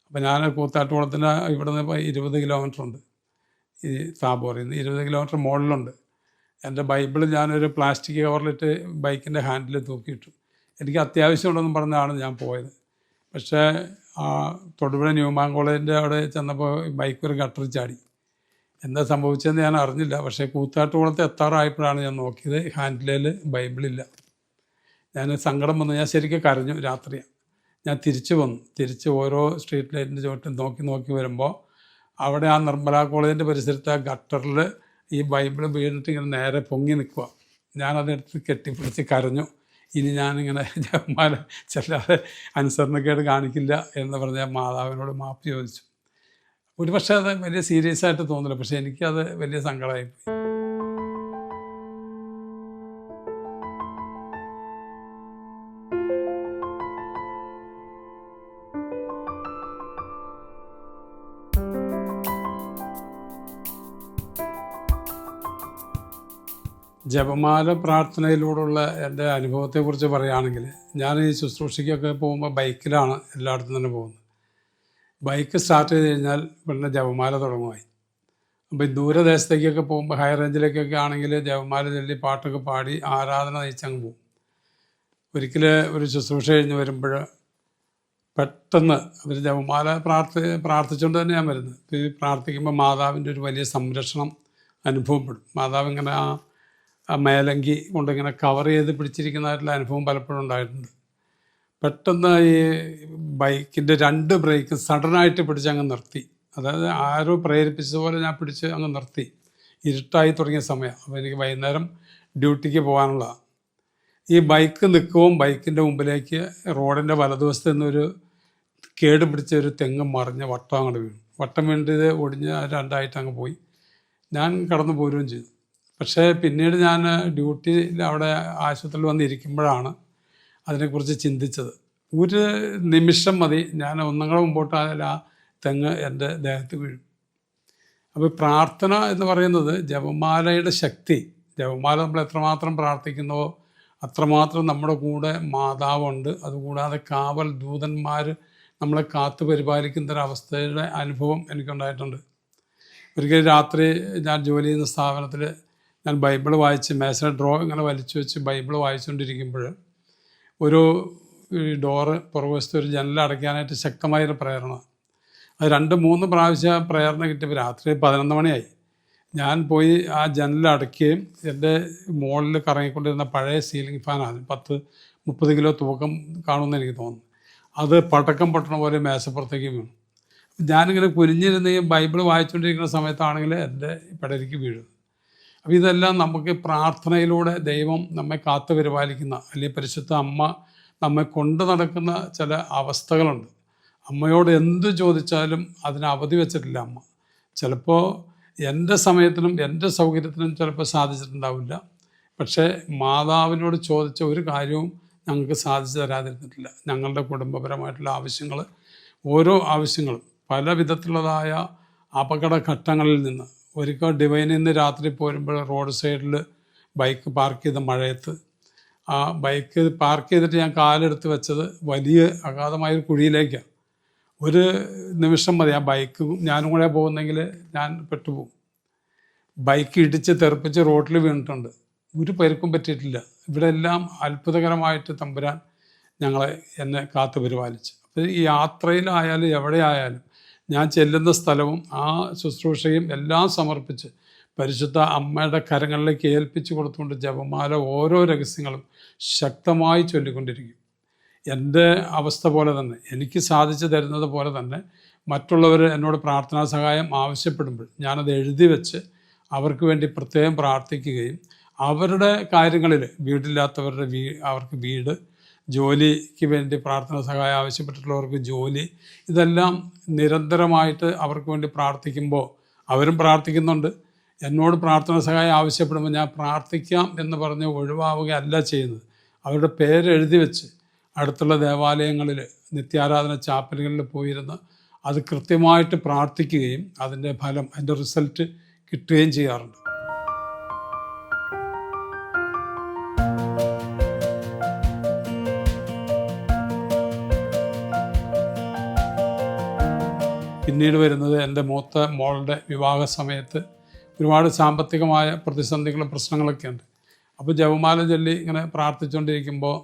അപ്പോൾ ഞാൻ കൂത്താട്ടുകുളത്തിന് ഇവിടെ നിന്ന് ഇരുപത് കിലോമീറ്റർ ഉണ്ട് ഈ താബോറിൽ നിന്ന് ഇരുപത് കിലോമീറ്റർ മുകളിലുണ്ട്. എന്റെ ബൈബിൾ ഞാനൊരു പ്ലാസ്റ്റിക് കവറിലിട്ട് ബൈക്കിന്റെ ഹാൻഡിൽ തൂക്കിയിട്ടു. എനിക്ക് അത്യാവശ്യമുണ്ടെന്ന് പറഞ്ഞാണ് ഞാൻ പോയത്. പക്ഷേ ആ തൊടുപുഴ ന്യൂമാൻ കോളേജിന്റെ അവിടെ ചെന്നപ്പോൾ ബൈക്ക് ഒരു ഗട്ടറിൽ ചാടി. എന്താ സംഭവിച്ചതെന്ന് ഞാൻ അറിഞ്ഞില്ല. പക്ഷേ കൂത്താട്ടുകുളത്ത് എത്താറായപ്പോഴാണ് ഞാൻ നോക്കിയത്. ഹാൻഡിലേൽ ബൈബിളില്ല. ഞാൻ സങ്കടം വന്നു. ഞാൻ ശരിക്കും കരഞ്ഞു രാത്രി ഞാൻ തിരിച്ചു വന്നു. തിരിച്ച് ഓരോ സ്ട്രീറ്റ് ലൈറ്റിന്റെ ചുവട്ടും നോക്കി നോക്കി വരുമ്പോൾ അവിടെ ആ നിർമ്മല കോളേജിന്റെ പരിസരത്ത് ആ ഗട്ടറിൽ ഈ ബൈബിൾ വീണിട്ട് ഇങ്ങനെ നേരെ പൊങ്ങി നിൽക്കുക ഞാനതെടുത്ത് കെട്ടിപ്പിടിച്ച് കരഞ്ഞു. ഇനി ഞാനിങ്ങനെ ജപമാല ചെല്ലാതെ അനുസരണക്കേട് കാണിക്കില്ല എന്ന് പറഞ്ഞ മാതാവിനോട് മാപ്പ് ചോദിച്ചു. ഒരു പക്ഷേ അത് വലിയ സീരിയസ് ആയിട്ട് തോന്നില്ല പക്ഷേ എനിക്കത് വലിയ സങ്കടമായി ജപമാല പ്രാർത്ഥനയിലൂടെയുള്ള എന്റെ അനുഭവത്തെക്കുറിച്ച് പറയുകയാണെങ്കിൽ ഞാൻ ഈ ശുശ്രൂഷയ്ക്കൊക്കെ പോകുമ്പോൾ ബൈക്കിലാണ് എല്ലായിടത്തും തന്നെ പോകുന്നത്. ബൈക്ക് സ്റ്റാർട്ട് ചെയ്ത് കഴിഞ്ഞാൽ പിന്നെ ജപമാല തുടങ്ങുമായി. അപ്പോൾ ദൂരദേശത്തേക്കൊക്കെ പോകുമ്പോൾ ഹൈ റേഞ്ചിലേക്കൊക്കെ ആണെങ്കിൽ ജപമാല ചൊല്ലി പാട്ടൊക്കെ പാടി ആരാധന നയിച്ചങ്ങ് പോകും. ഒരിക്കൽ ഒരു ശുശ്രൂഷ കഴിഞ്ഞ് വരുമ്പോൾ പെട്ടെന്ന് അവർ ജപമാല പ്രാർത്ഥി പ്രാർത്ഥിച്ചുകൊണ്ട് തന്നെ ഞാൻ വരുന്നത്. പ്രാർത്ഥിക്കുമ്പോൾ മാതാവിന്റെ ഒരു വലിയ സംരക്ഷണം അനുഭവപ്പെടും. മാതാവ് ഇങ്ങനെ ആ മേലങ്കി കൊണ്ടിങ്ങനെ കവർ ചെയ്ത് പിടിച്ചിരിക്കുന്നതായിട്ടുള്ള അനുഭവം പലപ്പോഴും ഉണ്ടായിട്ടുണ്ട്. പെട്ടെന്ന് ഈ ബൈക്കിന്റെ രണ്ട് ബ്രേക്ക് സഡനായിട്ട് പിടിച്ച് അങ്ങ് നിർത്തി. അതായത് ആരോ പ്രേരിപ്പിച്ചതുപോലെ ഞാൻ പിടിച്ച് അങ്ങ് നിർത്തി. ഇരുട്ടായി തുടങ്ങിയ സമയം. അപ്പോൾ എനിക്ക് വൈകുന്നേരം ഡ്യൂട്ടിക്ക് പോകാനുള്ളതാണ് ഈ ബൈക്ക് നിൽക്കുമ്പോൾ ബൈക്കിന്റെ മുമ്പിലേക്ക് റോഡിന്റെ വലതുവശത്ത് നിന്നൊരു കേട് പിടിച്ച ഒരു തെങ്ങ് മറിഞ്ഞ് വട്ടം അങ്ങോട്ട് വീണു. വട്ടം വീണിട്ട് ഒടിഞ്ഞ് രണ്ടായിട്ട് അങ്ങ് പോയി. ഞാൻ കടന്നു പോരുകയും ചെയ്തു. പക്ഷേ പിന്നീട് ഞാൻ ഡ്യൂട്ടിയിൽ അവിടെ ആശുപത്രിയിൽ വന്നിരിക്കുമ്പോഴാണ് അതിനെക്കുറിച്ച് ചിന്തിച്ചത്. ഒരു നിമിഷം മതി ഞാൻ ഒന്നുകൂടെ മുമ്പോട്ട് ആ തെങ്ങ് എന്റെ ദേഹത്ത് വീഴും. അപ്പോൾ പ്രാർത്ഥന എന്ന് പറയുന്നത് ജപമാലയുടെ ശക്തി ജപമാല നമ്മൾ എത്രമാത്രം പ്രാർത്ഥിക്കുന്നുവോ അത്രമാത്രം നമ്മുടെ കൂടെ മാതാവുണ്ട്. അതുകൂടാതെ കാവൽ ദൂതന്മാർ നമ്മളെ കാത്തു പരിപാലിക്കുന്ന ഒരവസ്ഥയുടെ അനുഭവം എനിക്കുണ്ടായിട്ടുണ്ട്. ഒരിക്കൽ രാത്രി ഞാൻ ജോലി ചെയ്യുന്ന സ്ഥാപനത്തിൽ ഞാൻ ബൈബിൾ വായിച്ച് മേശ ഡ്രോ ഇങ്ങനെ വലിച്ചു വെച്ച് ബൈബിൾ വായിച്ചുകൊണ്ടിരിക്കുമ്പോൾ ഒരു ഡോറ് പുറകുവശത്ത് ഒരു ജനൽ അടയ്ക്കാനായിട്ട് ശക്തമായൊരു പ്രേരണ. അത് രണ്ട് മൂന്ന് പ്രാവശ്യം പ്രേരണ കിട്ടിയപ്പോൾ രാത്രി പതിനൊന്ന് മണിയായി. ഞാൻ പോയി ആ ജനൽ അടയ്ക്കുകയും എന്റെ മുകളിൽ കറങ്ങിക്കൊണ്ടിരുന്ന പഴയ സീലിംഗ് ഫാനാണ് പത്ത് മുപ്പത് കിലോ തൂക്കം കാണുമെന്ന് എനിക്ക് തോന്നുന്നു. അത് പടക്കം പൊട്ടണ പോലെ മേശപ്പുറത്തേക്ക് വീണു. ഞാനിങ്ങനെ കുനിഞ്ഞിരുന്ന് ഈ ബൈബിൾ വായിച്ചുകൊണ്ടിരിക്കുന്ന സമയത്താണെങ്കിൽ എന്റെ പടരിക്ക് വീഴും. അപ്പോൾ ഇതെല്ലാം നമുക്ക് പ്രാർത്ഥനയിലൂടെ ദൈവം നമ്മെ കാത്തു പരിപാലിക്കുന്ന അല്ലെങ്കിൽ പരിശുദ്ധ അമ്മ നമ്മെ കൊണ്ടു നടക്കുന്ന ചില അവസ്ഥകളുണ്ട്. അമ്മയോട് എന്ത് ചോദിച്ചാലും അതിന് അവധി വെച്ചിട്ടില്ല അമ്മ. ചിലപ്പോൾ എന്റെ സമയത്തിനും എന്റെ സൗകര്യത്തിനും ചിലപ്പോൾ സാധിച്ചിട്ടുണ്ടാവില്ല. പക്ഷേ മാതാവിനോട് ചോദിച്ച ഒരു കാര്യവും ഞങ്ങൾക്ക് സാധിച്ചു തരാതിരുന്നിട്ടില്ല. ഞങ്ങളുടെ കുടുംബപരമായിട്ടുള്ള ആവശ്യങ്ങൾ ഓരോ ആവശ്യങ്ങളും പല വിധത്തിലുള്ളതായ അപകടഘട്ടങ്ങളിൽ നിന്ന് ഒരിക്കൽ ഡിവൈനിൽ നിന്ന് രാത്രി പോരുമ്പോൾ റോഡ് സൈഡിൽ ബൈക്ക് പാർക്ക് ചെയ്ത മഴയത്ത്. ആ ബൈക്ക് പാർക്ക് ചെയ്തിട്ട് ഞാൻ കാലെടുത്ത് വെച്ചത് വലിയ അഗാധമായൊരു കുഴിയിലേക്കാണ്. ഒരു നിമിഷം മതി ആ ബൈക്ക് ഞാനും കൂടെ പോകുന്നെങ്കിൽ ഞാൻ പെട്ടുപോകും. ബൈക്ക് ഇടിച്ച് തെറിപ്പിച്ച് റോട്ടിൽ വീണിട്ടുണ്ട്. ഒരു പരുക്കും പറ്റിയിട്ടില്ല. ഇവിടെ എല്ലാം അത്ഭുതകരമായിട്ട് തമ്പുരാൻ ഞങ്ങളെ എന്നെ കാത്തു പരിപാലിച്ചു അപ്പോൾ ഈ യാത്രയിലായാലും എവിടെ ആയാലും ഞാൻ ചെല്ലുന്ന സ്ഥലവും ആ ശുശ്രൂഷയും എല്ലാം സമർപ്പിച്ച് പരിശുദ്ധ അമ്മയുടെ കരങ്ങളിലേക്ക് ഏൽപ്പിച്ചു കൊടുത്തുകൊണ്ട് ജപമാല ഓരോ രഹസ്യങ്ങളും ശക്തമായി ചൊല്ലിക്കൊണ്ടിരിക്കും. എന്റെ അവസ്ഥ പോലെ തന്നെ എനിക്ക് സാധിച്ചു തരുന്നത് പോലെ തന്നെ മറ്റുള്ളവർ എന്നോട് പ്രാർത്ഥനാ സഹായം ആവശ്യപ്പെടുമ്പോൾ ഞാനത് എഴുതി വെച്ച് അവർക്ക് വേണ്ടി പ്രത്യേകം പ്രാർത്ഥിക്കുകയും അവരുടെ കാര്യങ്ങളിൽ വീടില്ലാത്തവരുടെ വീ അവർക്ക് വീട് ജോലിക്ക് വേണ്ടി പ്രാർത്ഥന സഹായം ആവശ്യപ്പെട്ടിട്ടുള്ളവർക്ക് ജോലി ഇതെല്ലാം നിരന്തരമായിട്ട് അവർക്ക് വേണ്ടി പ്രാർത്ഥിക്കുമ്പോൾ അവരും പ്രാർത്ഥിക്കുന്നുണ്ട്. എന്നോട് പ്രാർത്ഥന സഹായം ആവശ്യപ്പെടുമ്പോൾ ഞാൻ പ്രാർത്ഥിക്കാം എന്ന് പറഞ്ഞ് ഒഴിവാവുകയല്ല ചെയ്യുന്നത്. അവരുടെ പേരെഴുതി വെച്ച് അടുത്തുള്ള ദേവാലയങ്ങളിൽ നിത്യാരാധന ചാപ്പലുകളിൽ പോയിരുന്ന് അത് കൃത്യമായിട്ട് പ്രാർത്ഥിക്കുകയും അതിന്റെ ഫലം അതിന്റെ റിസൾട്ട് കിട്ടുകയും ചെയ്യാറുണ്ട്. പിന്നീട് വരുന്നത് എന്റെ മൂത്ത മോളുടെ വിവാഹ സമയത്ത് ഒരുപാട് സാമ്പത്തികമായ പ്രതിസന്ധികളും പ്രശ്നങ്ങളൊക്കെ ഉണ്ട്. അപ്പോൾ ജപമാല ചൊല്ലി ഇങ്ങനെ പ്രാർത്ഥിച്ചുകൊണ്ടിരിക്കുമ്പോൾ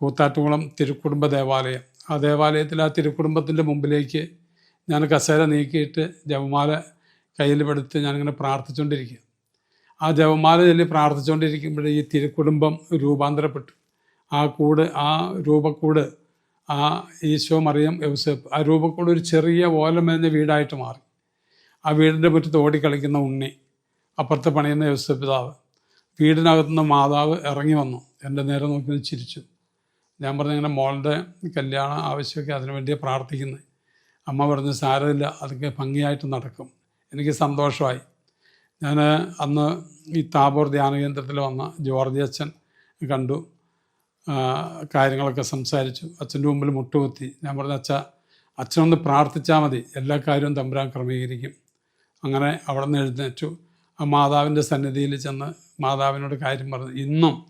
കൂത്താട്ടുകുളം തിരുക്കുടുംബ ദേവാലയം. ആ ദേവാലയത്തിൽ ആ തിരുക്കുടുംബത്തിന്റെ മുമ്പിലേക്ക് ഞാൻ കസേര നീക്കിയിട്ട് ജപമാല കയ്യിൽ പെടുത്ത് ഞാനിങ്ങനെ പ്രാർത്ഥിച്ചുകൊണ്ടിരിക്കുക. ആ ജപമാല ചൊല്ലി പ്രാർത്ഥിച്ചുകൊണ്ടിരിക്കുമ്പോഴേ ഈ തിരുക്കുടുംബം രൂപാന്തരപ്പെട്ടു. ആ കൂട് ആ രൂപക്കൂട് ആ ഈശോ മറിയം യൗസേപ്പ് ആ രൂപക്കൂടെ ഒരു ചെറിയ ഓലമേഞ്ഞ വീടായിട്ട് മാറി. ആ വീടിന്റെ മുറ്റത്ത് ഓടിക്കളിക്കുന്ന ഉണ്ണി അപ്പുറത്ത് പണിയുന്ന യൗസേപ്പ് പിതാവ് വീടിനകത്തുനിന്ന് മാതാവ് ഇറങ്ങി വന്നു. എന്റെ നേരെ നോക്കി ചിരിച്ചു. ഞാൻ പറഞ്ഞു ഇങ്ങനെ മോളുടെ കല്യാണ ആവശ്യമൊക്കെ അതിനു വേണ്ടിയാണ് പ്രാർത്ഥിക്കുന്നത്. അമ്മ പറഞ്ഞു സാരമില്ല അതൊക്കെ ഭംഗിയായിട്ട് നടക്കും. എനിക്ക് സന്തോഷമായി. ഞാൻ അന്ന് ഈ താബോർ ധ്യാന കേന്ദ്രത്തിൽ വന്ന ജോർജ് അച്ഛൻ കണ്ടു. കാര്യങ്ങളൊക്കെ സംസാരിച്ചു. അച്ഛന്റെ മുമ്പിൽ മുട്ടുകുത്തി. ഞാൻ പറഞ്ഞു അച്ഛ അച്ഛനൊന്ന് പ്രാർത്ഥിച്ചാൽ മതി. എല്ലാ കാര്യവും തമ്പുരാൻ ക്രമീകരിക്കും. അങ്ങനെ അവിടെ നിന്ന് എഴുന്നേറ്റു. ആ മാതാവിന്റെ സന്നിധിയിൽ ചെന്ന് മാതാവിനോട് കാര്യം പറഞ്ഞു. ഇന്നും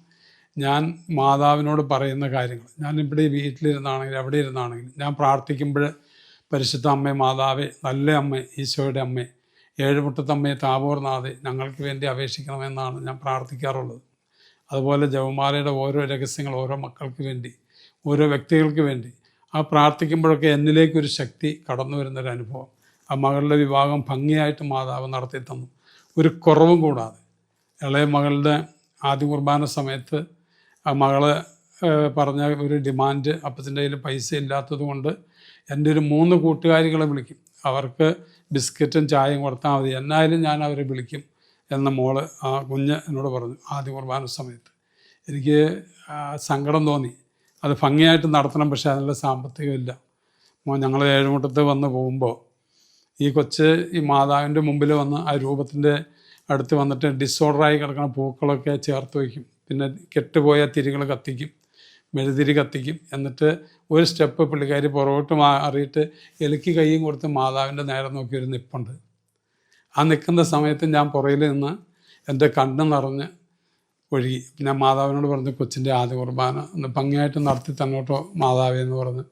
ഞാൻ മാതാവിനോട് പറയുന്ന കാര്യങ്ങൾ. ഞാൻ ഇവിടെ വീട്ടിലിരുന്നാണെങ്കിലും അവിടെ ഇരുന്നാണെങ്കിലും ഞാൻ പ്രാർത്ഥിക്കുമ്പോൾ പരിശുദ്ധ അമ്മേ മാതാവേ നല്ല അമ്മ ഈശോയുടെ അമ്മേ ഏഴുമുട്ടത്തമ്മയെ താപോർനാഥെ ഞങ്ങൾക്ക് വേണ്ടി അപേക്ഷിക്കണമെന്നാണ് ഞാൻ പ്രാർത്ഥിക്കാറുള്ളത്. അതുപോലെ ജവമാലയുടെ ഓരോ രഹസ്യങ്ങൾ ഓരോ മക്കൾക്ക് വേണ്ടി ഓരോ വ്യക്തികൾക്ക് വേണ്ടി. ആ പ്രാർത്ഥിക്കുമ്പോഴൊക്കെ എന്നിലേക്കൊരു ശക്തി കടന്നു വരുന്നൊരു അനുഭവം. ആ മകളുടെ വിവാഹം ഭംഗിയായിട്ട് മാതാവ് നടത്തി തന്നു. ഒരു കുറവും കൂടാതെ. ഇളയ മകളുടെ ആദ്യ കുർബാന സമയത്ത് ആ മകൾ പറഞ്ഞ ഒരു ഡിമാൻഡ് അപ്പത്തിന്റെ കയ്യിൽ പൈസ ഇല്ലാത്തത് കൊണ്ട് എന്റെ ഒരു മൂന്ന് കൂട്ടുകാരികളെ വിളിക്കും. അവർക്ക് ബിസ്ക്കറ്റും ചായയും കൊടുത്താൽ മതി. എന്നായാലും ഞാൻ അവരെ വിളിക്കും. എന്ന മോൾ ആ കുഞ്ഞ് എന്നോട് പറഞ്ഞു ആദ്യ കുർബാന സമയത്ത്. എനിക്ക് സങ്കടം തോന്നി. അത് ഭംഗിയായിട്ട് നടത്തണം പക്ഷേ അതിനുള്ള സാമ്പത്തികമില്ല മോ ഞങ്ങൾ ഏഴുമുട്ടത്ത് വന്ന് പോകുമ്പോൾ ഈ കൊച്ച് ഈ മാതാവിന്റെ മുമ്പിൽ വന്ന് ആ രൂപത്തിന്റെ അടുത്ത് വന്നിട്ട് ഡിസോർഡറായി കിടക്കുന്ന പൂക്കളൊക്കെ ചേർത്ത് വയ്ക്കും. പിന്നെ കെട്ടുപോയ തിരികൾ കത്തിക്കും മെഴുതിരി കത്തിക്കും. എന്നിട്ട് ഒരു സ്റ്റെപ്പ് പുള്ളിക്കാരി പുറകോട്ട് മാറിയിട്ട് എലിക്ക് കൈയും കൊടുത്ത് മാതാവിന്റെ നേരെ നോക്കി ഒരു നിപ്പുണ്ട്. ആ നിൽക്കുന്ന സമയത്ത് ഞാൻ പുറകിൽ നിന്ന് എന്റെ കണ്ണ് നിറഞ്ഞ് ഒഴുകി. പിന്നെ മാതാവിനോട് പറഞ്ഞു കൊച്ചിന്റെ ആദ്യ കുർബാന ഒന്ന് ഭംഗിയായിട്ട് നടത്തി തന്നോട്ടോ മാതാവേ എന്ന് പറഞ്ഞ്.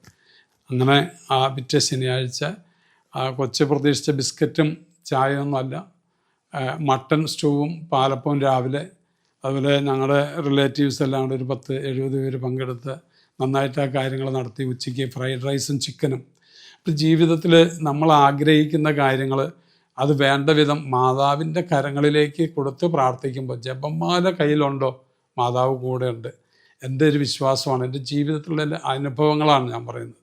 അങ്ങനെ ആ പിറ്റേ ശനിയാഴ്ച ആ കൊച്ചു പ്രതീക്ഷിച്ച ബിസ്ക്കറ്റും ചായയൊന്നുമല്ല മട്ടൺ സ്റ്റൂവും പാലപ്പവും രാവിലെ. അതുപോലെ ഞങ്ങളുടെ റിലേറ്റീവ്സ് എല്ലാം കൂടെ ഒരു പത്ത് എഴുപത് പേര് പങ്കെടുത്ത് നന്നായിട്ട് ആ കാര്യങ്ങൾ നടത്തി. ഉച്ചയ്ക്ക് ഫ്രൈഡ് റൈസും ചിക്കനും. ജീവിതത്തിൽ നമ്മൾ ആഗ്രഹിക്കുന്ന കാര്യങ്ങൾ അത് വേണ്ട വിധം മാതാവിന്റെ കരങ്ങളിലേക്ക് കൊടുത്ത് പ്രാർത്ഥിക്കുമ്പോൾ ജപമാല കയ്യിലുണ്ടോ? മാതാവ് കൂടെയുണ്ട്. എന്റെ ഒരു വിശ്വാസമാണ്. എന്റെ ജീവിതത്തിലുള്ള എന്റെ അനുഭവങ്ങളാണ് ഞാൻ പറയുന്നത്.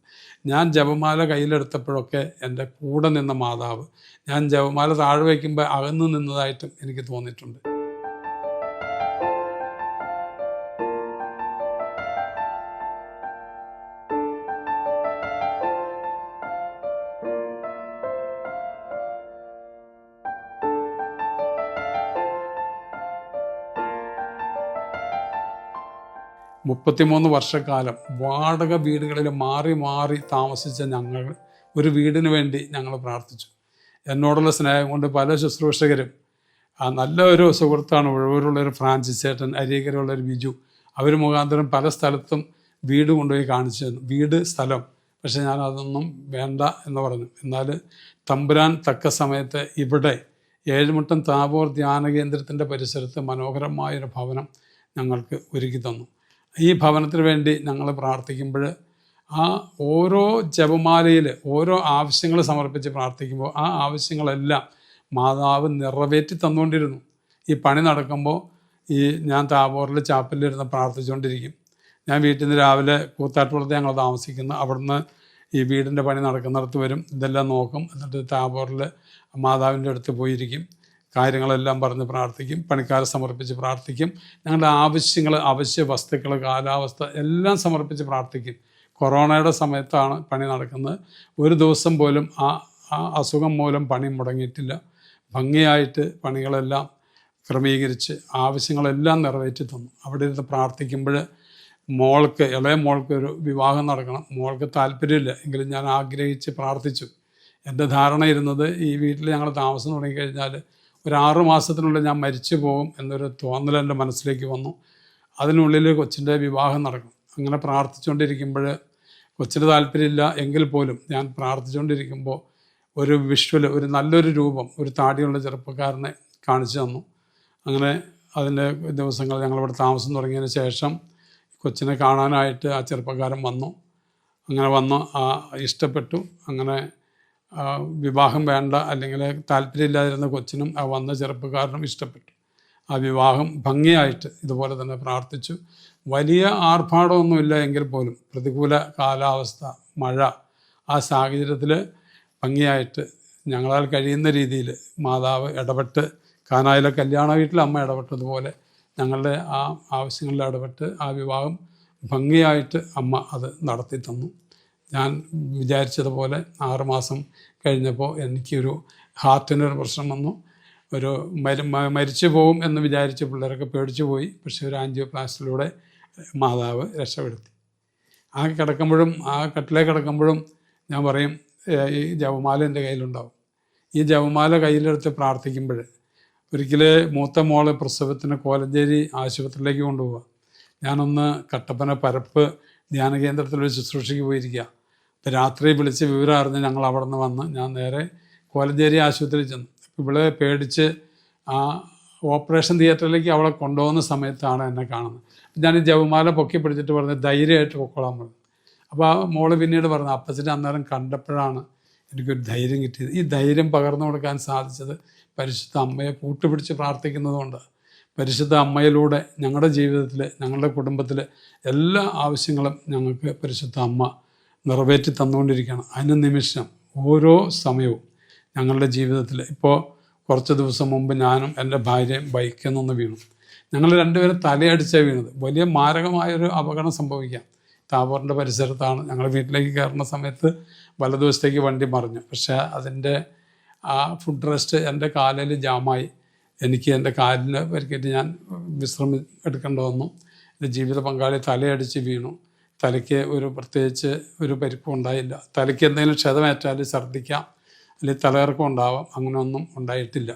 ഞാൻ ജപമാല കയ്യിലെടുത്തപ്പോഴൊക്കെ എന്റെ കൂടെ നിന്ന മാതാവ് ഞാൻ ജപമാല താഴെ വയ്ക്കുമ്പോൾ അകന്നു നിന്നതായിട്ടും എനിക്ക് തോന്നിയിട്ടുണ്ട്. മുപ്പത്തിമൂന്ന് വർഷക്കാലം വാടക വീടുകളിൽ മാറി മാറി താമസിച്ച ഞങ്ങൾ ഒരു വീടിന് വേണ്ടി ഞങ്ങൾ പ്രാർത്ഥിച്ചു. എന്നോടുള്ള സ്നേഹം കൊണ്ട് പല ശുശ്രൂഷകരും ആ നല്ല ഒരു സുഹൃത്താണ് ഒരു ഫ്രാൻസിസ് ചേട്ടൻ ഒരു ബിജു അവർ മുഖാന്തരം പല സ്ഥലത്തും വീട് കൊണ്ടുപോയി കാണിച്ചു തന്നു. വീട് സ്ഥലം. പക്ഷെ ഞാൻ അതൊന്നും വേണ്ട എന്ന് പറഞ്ഞു. എന്നാൽ തമ്പുരാൻ തക്ക സമയത്ത് ഇവിടെ ഏഴുമുട്ടം താപോർ ധ്യാന കേന്ദ്രത്തിന്റെ പരിസരത്ത് മനോഹരമായൊരു ഭവനം ഞങ്ങൾക്ക് ഒരുക്കി തന്നു. ഈ ഭവനത്തിന് വേണ്ടി ഞങ്ങൾ പ്രാർത്ഥിക്കുമ്പോൾ ആ ഓരോ ജപമാലയിൽ ഓരോ ആവശ്യങ്ങൾ സമർപ്പിച്ച് പ്രാർത്ഥിക്കുമ്പോൾ ആ ആവശ്യങ്ങളെല്ലാം മാതാവ് നിറവേറ്റി തന്നുകൊണ്ടിരുന്നു. ഈ പണി നടക്കുമ്പോൾ ഈ ഞാൻ താബോറിൽ ചാപ്പലിലിരുന്ന് പ്രാർത്ഥിച്ചുകൊണ്ടിരിക്കും. ഞാൻ വീട്ടിൽ നിന്ന് രാവിലെ കൂത്താട്ടുപുറത്ത് ഞങ്ങൾ താമസിക്കുന്നു. അവിടുന്ന് ഈ വീടിന്റെ പണി നടക്കുന്നിടത്ത് വരും. ഇതെല്ലാം നോക്കും. എന്നിട്ട് താബോറിൽ മാതാവിന്റെ അടുത്ത് പോയിരിക്കും. കാര്യങ്ങളെല്ലാം പറഞ്ഞ് പ്രാർത്ഥിക്കും പണിക്കാരെ സമർപ്പിച്ച് പ്രാർത്ഥിക്കും ഞങ്ങളുടെ ആവശ്യങ്ങൾ അവശ്യ വസ്തുക്കൾ കാലാവസ്ഥ എല്ലാം സമർപ്പിച്ച് പ്രാർത്ഥിക്കും. കൊറോണയുടെ സമയത്താണ് പണി നടക്കുന്നത്. ഒരു ദിവസം പോലും ആ ആ അസുഖം മൂലം പണി മുടങ്ങിയിട്ടില്ല. ഭംഗിയായിട്ട് പണികളെല്ലാം ക്രമീകരിച്ച് ആവശ്യങ്ങളെല്ലാം നിറവേറ്റി തന്നു. അവിടെ ഇരുന്ന് പ്രാർത്ഥിക്കുമ്പോൾ മോൾക്ക് ഇളയ മോൾക്ക് ഒരു വിവാഹം നടക്കണം. മോൾക്ക് താല്പര്യമില്ല. എങ്കിലും ഞാൻ ആഗ്രഹിച്ച് പ്രാർത്ഥിച്ചു. എന്റെ ധാരണ ഇരുന്നത് ഈ വീട്ടിൽ ഞങ്ങൾ താമസം തുടങ്ങിക്കഴിഞ്ഞാൽ ഒരു ആറു മാസത്തിനുള്ളിൽ ഞാൻ മരിച്ചു പോകും എന്നൊരു തോന്നൽ എന്റെ മനസ്സിലേക്ക് വന്നു. അതിനുള്ളിൽ കൊച്ചിന്റെ വിവാഹം നടക്കും. അങ്ങനെ പ്രാർത്ഥിച്ചുകൊണ്ടിരിക്കുമ്പോൾ കൊച്ചിന് താല്പര്യമില്ല എങ്കിൽ പോലും ഞാൻ പ്രാർത്ഥിച്ചുകൊണ്ടിരിക്കുമ്പോൾ ഒരു വിഷ്വൽ ഒരു നല്ലൊരു രൂപം ഒരു താടിയുള്ള ചെറുപ്പക്കാരനെ കാണിച്ചു തന്നു. അങ്ങനെ അതിന്റെ ദിവസങ്ങൾ ഞങ്ങളിവിടെ താമസം തുടങ്ങിയതിന് ശേഷം കൊച്ചിനെ കാണാനായിട്ട് ആ ചെറുപ്പക്കാരൻ വന്നു. അങ്ങനെ വന്നു ആ ഇഷ്ടപ്പെട്ടു. അങ്ങനെ വിവാഹം വേണ്ട അല്ലെങ്കിൽ താല്പര്യമില്ലാതിരുന്ന കൊച്ചിനും ആ വന്ന ചെറുപ്പക്കാരനും ഇഷ്ടപ്പെട്ടു. ആ വിവാഹം ഭംഗിയായിട്ട് ഇതുപോലെ തന്നെ പ്രാർത്ഥിച്ചു. വലിയ ആർഭാടമൊന്നുമില്ല എങ്കിൽ പോലും പ്രതികൂല കാലാവസ്ഥ മഴ ആ സാഹചര്യത്തിൽ ഭംഗിയായിട്ട് ഞങ്ങളാൽ കഴിയുന്ന രീതിയിൽ മാതാവ് ഇടപെട്ട് കാനായിലെ കല്യാണ വീട്ടിൽ അമ്മ ഇടപെട്ടതുപോലെ ഞങ്ങളുടെ ആ ആവശ്യങ്ങളിൽ ഇടപെട്ട് ആ വിവാഹം ഭംഗിയായിട്ട് അമ്മ അത് നടത്തി തന്നു ഞാൻ വിചാരിച്ചതുപോലെ ആറുമാസം കഴിഞ്ഞപ്പോൾ എനിക്കൊരു ഹാർട്ടിനൊരു പ്രശ്നം വന്നു. ഒരു മരി മരിച്ചു പോകും എന്ന് വിചാരിച്ച് പിള്ളേരൊക്കെ പേടിച്ചു പോയി. പക്ഷേ ഒരു ആൻജിയോപ്ലാസ്റ്റിലൂടെ മാതാവ് രക്ഷപ്പെടുത്തി. ആ കിടക്കുമ്പോഴും ആ കട്ടിലേ കിടക്കുമ്പോഴും ഞാൻ പറയും ഈ ജപമാല എന്റെ കയ്യിലുണ്ടാവും. ഈ ജവമാല കയ്യിലെടുത്ത് പ്രാർത്ഥിക്കുമ്പോൾ ഒരിക്കൽ മൂത്ത മോൾ പ്രസവത്തിന് കോലഞ്ചേരി ആശുപത്രിയിലേക്ക് കൊണ്ടുപോവുക ഞാനൊന്ന് കട്ടപ്പന പരപ്പ് ധ്യാന കേന്ദ്രത്തിൽ ഒരു ശുശ്രൂഷയ്ക്ക് പോയിരിക്കുക അപ്പോൾ രാത്രി വിളിച്ച് വിവരം അറിഞ്ഞ് ഞങ്ങൾ അവിടെ നിന്ന് വന്ന് ഞാൻ നേരെ കോലഞ്ചേരി ആശുപത്രിയിൽ ചെന്നു. ഇവിടെ പേടിച്ച് ആ ഓപ്പറേഷൻ തിയേറ്ററിലേക്ക് അവളെ കൊണ്ടുപോകുന്ന സമയത്താണ് എന്നെ കാണുന്നത്. ഞാൻ ഈ ജവമാല പൊക്കി പിടിച്ചിട്ട് പറഞ്ഞ് ധൈര്യമായിട്ട് പൊക്കോളാൻ പറഞ്ഞു. അപ്പോൾ ആ മോൾ പിന്നീട് പറഞ്ഞു അപ്പച്ചന്റെ അന്നേരം കണ്ടപ്പോഴാണ് എനിക്കൊരു ധൈര്യം കിട്ടിയത്. ഈ ധൈര്യം പകർന്നു കൊടുക്കാൻ സാധിച്ചത് പരിശുദ്ധ അമ്മയെ കൂട്ടുപിടിച്ച് പ്രാർത്ഥിക്കുന്നതുകൊണ്ട് പരിശുദ്ധ അമ്മയിലൂടെ ഞങ്ങളുടെ ജീവിതത്തിൽ ഞങ്ങളുടെ കുടുംബത്തിൽ എല്ലാ ആവശ്യങ്ങളും ഞങ്ങൾക്ക് പരിശുദ്ധ അമ്മ നിറവേറ്റി തന്നുകൊണ്ടിരിക്കുകയാണ്. അതിന് നിമിഷം ഓരോ സമയവും ഞങ്ങളുടെ ജീവിതത്തിൽ ഇപ്പോൾ കുറച്ച് ദിവസം മുമ്പ് ഞാനും എന്റെ ഭാര്യയും ബൈക്കിൽ നിന്ന് വീണു. ഞങ്ങൾ രണ്ടുപേരും തലയടിച്ചാണ് വീണത്. വലിയ മാരകമായൊരു അപകടം സംഭവിക്കാം. താബോറിന്റെ പരിസരത്താണ് ഞങ്ങൾ വീട്ടിലേക്ക് കയറുന്ന സമയത്ത് വലതുവശത്തേക്ക് വണ്ടി മറിഞ്ഞു. പക്ഷേ അതിന്റെ ആ ഫുഡ് റെസ്റ്റ് എന്റെ കാലിൽ ജാമായി. എനിക്ക് എന്റെ കാലിന് പരിക്കേറ്റ് ഞാൻ വിശ്രമം എടുക്കേണ്ട വന്നു. എന്റെ ജീവിത പങ്കാളി തലയടിച്ച് വീണു. തലയ്ക്ക് ഒരു പ്രത്യേകിച്ച് ഒരു പരിപ്പും ഉണ്ടായില്ല. തലയ്ക്ക് എന്തെങ്കിലും ക്ഷതമേറ്റാൽ ഛർദ്ദിക്കാം. അല്ലെങ്കിൽ തലകറക്കം ഉണ്ടാവാം. അങ്ങനെയൊന്നും ഉണ്ടായിട്ടില്ല.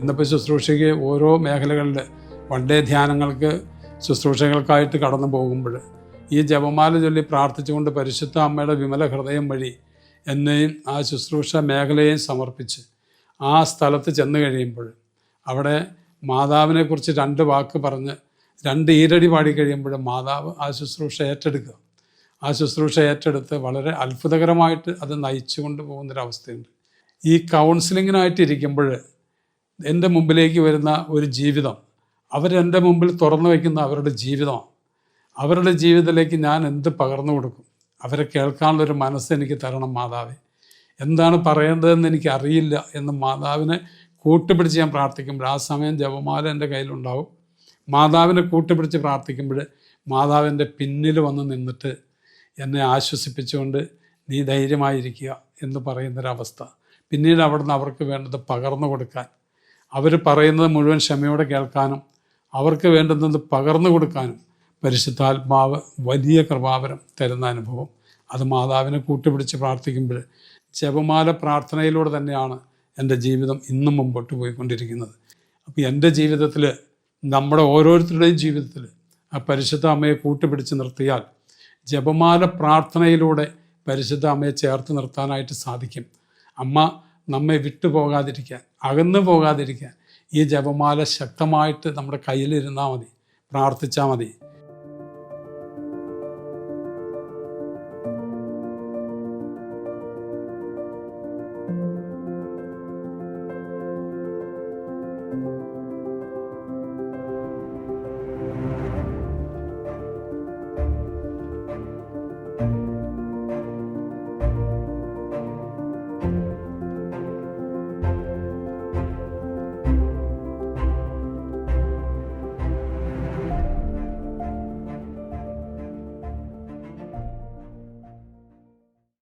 ഇന്നിപ്പോൾ ശുശ്രൂഷയ്ക്ക് ഓരോ മേഖലകളിൽ വൺ ഡേ ധ്യാനങ്ങൾക്ക് ശുശ്രൂഷകൾക്കായിട്ട് കടന്നു പോകുമ്പോൾ ഈ ജപമാല ചൊല്ലി പ്രാർത്ഥിച്ചുകൊണ്ട് പരിശുദ്ധ അമ്മയുടെ വിമല ഹൃദയം വഴി എന്നെയും ആ ശുശ്രൂഷ മേഖലയെയും സമർപ്പിച്ച് ആ സ്ഥലത്ത് ചെന്ന് കഴിയുമ്പോൾ അവിടെ മാതാവിനെക്കുറിച്ച് രണ്ട് വാക്ക് പറഞ്ഞ് രണ്ട് ഈരടി പാടി കഴിയുമ്പോൾ മാതാവ് ആ ശുശ്രൂഷ ഏറ്റെടുക്കുക. ആ ശുശ്രൂഷ ഏറ്റെടുത്ത് വളരെ അത്ഭുതകരമായിട്ട് അത് നയിച്ചു കൊണ്ടുപോകുന്നൊരവസ്ഥയുണ്ട് ഈ കൗൺസിലിങ്ങിനായിട്ടിരിക്കുമ്പോൾ എന്റെ മുമ്പിലേക്ക് വരുന്ന ഒരു ജീവിതം അവരെന്റെ മുമ്പിൽ തുറന്നു വയ്ക്കുന്ന അവരുടെ ജീവിതമാണ്. അവരുടെ ജീവിതത്തിലേക്ക് ഞാൻ എന്ത് പകർന്നു കൊടുക്കും? അവരെ കേൾക്കാനുള്ളൊരു മനസ്സ് എനിക്ക് തരണം മാതാവേ. എന്താണ് പറയേണ്ടതെന്ന് എനിക്ക് അറിയില്ല എന്ന് മാതാവിനെ കൂട്ടുപിടിച്ച് ഞാൻ പ്രാർത്ഥിക്കുമ്പോൾ ആ സമയം ജപമാല എന്റെ കയ്യിലുണ്ടാവും. മാതാവിനെ കൂട്ടുപിടിച്ച് പ്രാർത്ഥിക്കുമ്പോൾ മാതാവിന്റെ പിന്നിൽ വന്ന് നിന്നിട്ട് എന്നെ ആശ്വസിപ്പിച്ചുകൊണ്ട് നീ ധൈര്യമായിരിക്കുക എന്ന് പറയുന്നൊരവസ്ഥ. പിന്നീട് അവിടുന്ന് അവർക്ക് വേണ്ടത് പകർന്നു കൊടുക്കാൻ. അവർ പറയുന്നത് മുഴുവൻ ക്ഷമയോടെ കേൾക്കാനും അവർക്ക് വേണ്ടുന്നത് പകർന്നു കൊടുക്കാനും പരിശുദ്ധാത്മാവ് വലിയ കൃപാവരം തരുന്ന അനുഭവം. അത് മാതാവിനെ കൂട്ടുപിടിച്ച് പ്രാർത്ഥിക്കുമ്പോൾ ജപമാല പ്രാർത്ഥനയിലൂടെ തന്നെയാണ് എന്റെ ജീവിതം ഇന്നും മുമ്പോട്ട് പോയിക്കൊണ്ടിരിക്കുന്നത്. അപ്പോൾ എന്റെ ജീവിതത്തിൽ നമ്മുടെ ഓരോരുത്തരുടെയും ജീവിതത്തിൽ ആ പരിശുദ്ധ അമ്മയെ കൂട്ടുപിടിച്ച് നിർത്തിയാൽ ജപമാല പ്രാർത്ഥനയിലൂടെ പരിശുദ്ധ അമ്മയെ ചേർത്ത് നിർത്താനായിട്ട് സാധിക്കും. അമ്മ നമ്മെ വിട്ടുപോകാതിരിക്കാൻ അകന്നു പോകാതിരിക്കാൻ ഈ ജപമാല ശക്തമായിട്ട് നമ്മുടെ കയ്യിലിരുന്നാൽ മതി. പ്രാർത്ഥിച്ചാൽ മതി.